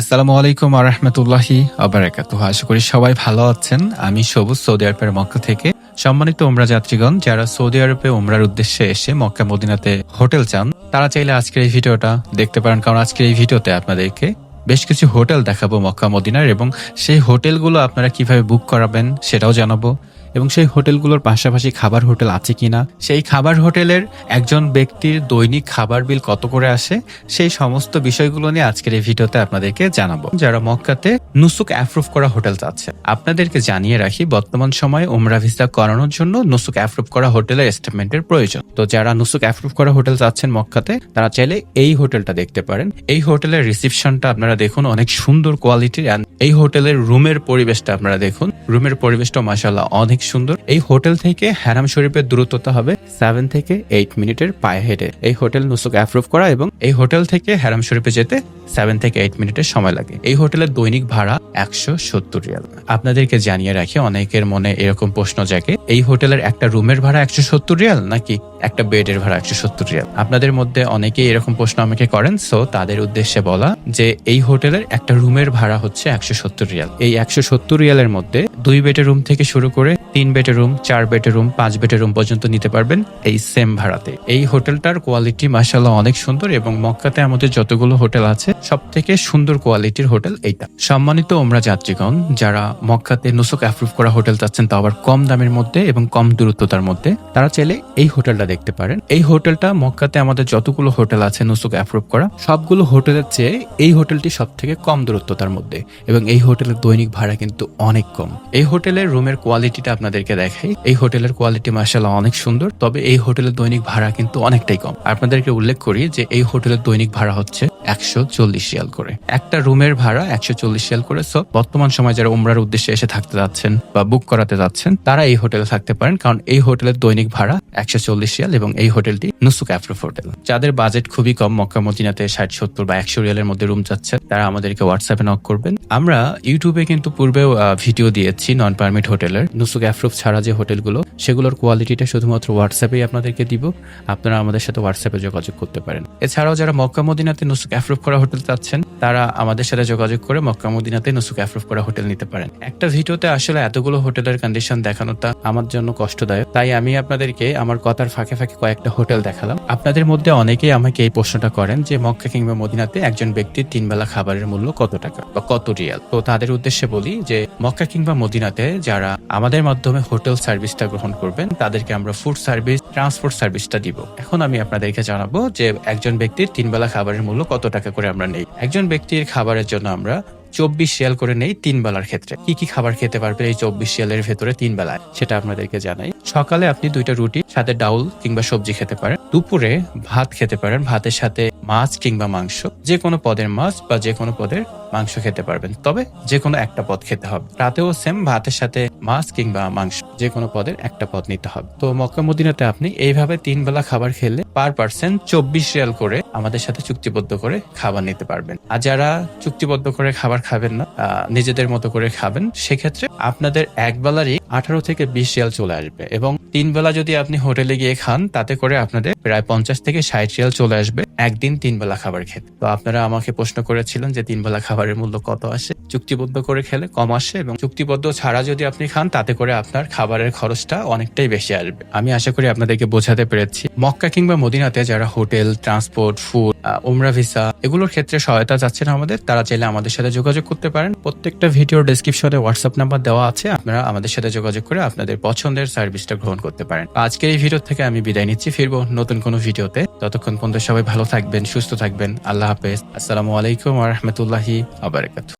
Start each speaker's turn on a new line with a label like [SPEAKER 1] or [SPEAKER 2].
[SPEAKER 1] আসসালামু আলাইকুম আর আরহামতুল্লাহি আবরাকাত আশা করি সবাই ভালো আছেন। আমি সবুজ সৌদি আরবের মক্কা থেকে। সম্মানিত ওমরা যাত্রীগণ, যারা সৌদি আরবে ওমরার উদ্দেশ্যে এসে মক্কা মদিনাতে হোটেল চান, তারা চাইলে আজকের এই ভিডিওটা দেখতে পারেন। কারণ আজকের এই ভিডিওতে আপনাদেরকে বেশ কিছু হোটেল দেখাবো মক্কা মদিনার এবং সেই হোটেলগুলো আপনারা কীভাবে বুক করাবেন সেটাও জানাব। এবং সেই হোটেলগুলোর পাশাপাশি খাবার হোটেল আছে কিনা, সেই খাবার হোটেলের একজন ব্যক্তির দৈনিক খাবার বিল কত করে আসে, সেই সমস্ত বিষয়গুলো নিয়ে আজকের এই ভিডিওতে আপনাদেরকে জানাব। যারা মক্কাতে নুসুক অ্যাপ্রুভ করা হোটেল চাচ্ছে, আপনাদেরকে জানিয়ে রাখি, বর্তমান সময়ে উমরা ভিসা করানোর জন্য নুসুক অ্যাপ্রুভ করা হোটেলের স্টেটমেন্টের প্রয়োজন। তো যারা নুসুক অ্যাপ্রুভ করা হোটেল চাচ্ছেন মক্কাতে, তারা চাইলে এই হোটেলটা দেখতে পারেন। এই হোটেলের রিসিপশনটা আপনারা দেখুন, অনেক সুন্দর কোয়ালিটির এই হোটেলের রুমের পরিবেশটা আপনারা দেখুন। রুমের পরিবেশটা মাসাল্লাহ অনেক সুন্দর। এই হোটেল থেকে হ্যারাম শরীফের দূরত্বতা হবে সেভেন থেকে এইট মিনিটের পায়ে হেঁটে। এই হোটেল নুসুক অ্যাপ্রুভ করা এবং এই হোটেল থেকে হ্যারাম শরীফে যেতে সেভেন থেকে এইট মিনিটের সময় লাগে। এই হোটেলের দৈনিক ভাড়া একশো সত্তর রিয়াল। আপনাদেরকে জানিয়ে রাখি, অনেকের মনে এরকম প্রশ্ন জাগে, এই হোটেলের একটা রুমের ভাড়া একশো সত্তর রিয়াল নাকি একটা বেডের ভাড়া একশো সত্তর রিয়াল? আপনাদের মধ্যে অনেকেই এরকম প্রশ্ন আমাকে করেন সো তাদের উদ্দেশ্যে বলা যে এই হোটেলের একটা রুমের ভাড়া হচ্ছে একশো সত্তর রিয়াল। এই একশো সত্তর রিয়ালের মধ্যে দুই বেডের রুম থেকে শুরু করে তিন বেডের রুম, চার বেডের রুম, পাঁচ বেডের রুম পর্যন্ত নিতে পারবেন এই সেম ভাড়াতে। এই হোটেলটার কোয়ালিটি মাসাল্লাহ অনেক সুন্দর এবং মক্কাতে আমাদের যতগুলো হোটেল আছে সব থেকে সুন্দর কোয়ালিটির হোটেল এইটা। সম্মানিত ওমরা যাত্রীগণ, যারা মক্কাতে নুসুক অ্যাপ্রুভ করা হোটেল চাচ্ছেন তা আবার কম দামের মধ্যে এবং কম দূরত্বতার মধ্যে, তারা চাইলে এই হোটেলটা দেখতে পারেন। এই হোটেলটা মক্কাতে আমাদের যতগুলো হোটেল আছে নুসুক অ্যাপ্রুভ করা, সবগুলো হোটেলের চেয়ে এই হোটেলটি সব থেকে কম দূরত্বতার মধ্যে এবং এই হোটেলের দৈনিক ভাড়া কিন্তু অনেক কম। এই হোটেলের রুমের কোয়ালিটিটা আপনাদেরকে দেখাই। এই হোটেলের কোয়ালিটি মার্শাল্লাহ অনেক সুন্দর, তবে এই হোটেলের দৈনিক ভাড়া কিন্তু অনেকটাই কম। আপনাদেরকে উল্লেখ করি যে এই হোটেলের দৈনিক ভাড়া হচ্ছে একশো চল্লিশ রিয়াল করে। একটা রুমের ভাড়া একশো চল্লিশ রিয়াল করে। সো, বর্তমান সময় যারা উমরার উদ্দেশ্যে এসে থাকতে যাচ্ছেন বা বুক করাতে যাচ্ছেন, তারা এই হোটেলে থাকতে পারেন। কারণ এই হোটেলের দৈনিক ভাড়া একশো চল্লিশ রিয়াল এবং এই হোটেলটি নুসুক অ্যাপ্রুভ হোটেল। যাদের বাজেট খুবই কম, মক্কা, মদিনাতে ষাট, সত্তর বা একশো রিয়ালের মধ্যে রুম চাচ্ছেন, তারা আমাদেরকে হোয়াটসঅ্যাপে নক করবেন। আমরা ইউটিউবে কিন্তু পূর্বেও ভিডিও দিয়েছি নন পারমিট হোটেলের নুসুক অ্যাপ্রুভ ছাড়া যে হোটেলগুলো, সেগুলোর কোয়ালিটিটা শুধুমাত্র হোয়াটসঅ্যাপেই আপনাদেরকে দিব। আপনারা আমাদের সাথে হোয়াটসঅ্যাপে যোগাযোগ করতে পারেন। এছাড়াও যারা মক্কা মদিনাতে নুসুক অ্যাপ্রুভ করা হোটেল চাচ্ছেন, তারা আমাদের সাথে যোগাযোগ করে মক্কা মদিনাতে নুসুক অ্যাপ্রুভ করা হোটেল নিতে পারেন। একটা ভিডিওতে আসলে এতগুলো হোটেলের কন্ডিশন দেখানোটা আমার জন্য কষ্টদায়ক। তাই আমি আপনাদেরকে আমার কথার ফাঁকে ফাঁকে কয়েকটা হোটেল দেখালাম। আপনাদের মধ্যে অনেকেই আমাকে এই প্রশ্নটা করেন যে মক্কা কিংবা মদিনাতে একজন ব্যক্তির তিন বেলা খাবারের মূল্য কত টাকা বা কত রিয়াল? তো তাদের উদ্দেশ্যে বলি যে, মক্কা কিংবা মদিনাতে যারা আমাদের মাধ্যমে হোটেল সার্ভিসটা গ্রহণ করবেন, তাদেরকে আমরা ফুড সার্ভিস, ট্রান্সপোর্ট সার্ভিসটা দিব। এখন আমি আপনাদেরকে জানাব যে, একজন ব্যক্তির তিন বেলা খাবারের মূল্য কত টাকা করে আমরা নেই। একজন ব্যক্তির খাবারের জন্য আমরা চব্বিশ শিয়াল করে নেই তিন বেলার ক্ষেত্রে। কি কি খাবার খেতে পারবে এই চব্বিশ শিয়ালের ভেতরে তিন বেলায়? সেটা আপনাদেরকে জানাই। সকালে আপনি দুইটা রুটি, সাথে ডাউল কিংবা সবজি খেতে পারেন। দুপুরে ভাত খেতে পারেন, ভাতের সাথে মাছ কিংবা মাংস। যে কোনো পদের মাছ বা যে কোনো পদের মাংস খেতে পারবেন। তবে যে কোনো একটা পদ খেতে হবে। রাতেও সেম ভাতের সাথে মাছ কিংবা মাংস। যে কোনো পদের একটা পদ নিতে হবে। তো মক্কা মদিনাতে আপনি এইভাবে তিন বেলা খাবার খেলে পার পার্সেন্ট চব্বিশ রিয়াল করে আমাদের সাথে চুক্তিবদ্ধ করে খাবার নিতে পারবেন। আর যারা চুক্তিবদ্ধ করে খাবার খাবেন না নিজেদের মতো করে খাবেন, সেক্ষেত্রে আপনাদের এক বেলারই আঠারো থেকে বিশ রিয়াল চলে আসবে এবং তিন বেলা যদি আপনি হোটেলে গিয়ে খান, তাতে করে আপনাদের প্রায় পঞ্চাশ থেকে ষাট রিয়াল চলে আসবে। একদিন তিন বেলা খাবার খেতে। তো আপনারা আমাকে প্রশ্ন করেছিলেন যে তিন বেলা খাবারের মূল্য কত আসে? চুক্তিবদ্ধ করে খেলে কম আসে এবং চুক্তিবদ্ধ ছাড়া যদি আপনি খান, তাতে করে আপনার খাবারের খরচটা অনেকটাই বেশি আসবে। আমি আশা করি আপনাদেরকে বোঝাতে পেরেছি। মক্কা কিংবা মদিনাতে যারা হোটেল, ট্রান্সপোর্ট, ফুড উমরা ভিসা, এগুলোর ক্ষেত্রে সহায়তা চাচ্ছেন আমাদের, তারা চাইলে আমাদের সাথে যোগাযোগ করতে পারেন। প্রত্যেকটা ভিডিওর ডেসক্রিপশনে হোয়াটসঅ্যাপ নাম্বার দেওয়া আছে। আপনারা আমাদের সাথে যোগাযোগ করে আপনাদের পছন্দের সার্ভিসটা গ্রহণ করতে পারেন। আজকের এই ভিডিও থেকে আমি বিদায় নিচ্ছি। ফিরবো নতুন কোনো ভিডিওতে ততক্ষণ পর্যন্ত সবাই ভালো থাকবেন সুস্থ থাকবেন। আল্লাহ হাফেজ। আসসালামু আলাইকুম রহমতুল্লাহি আবরকাত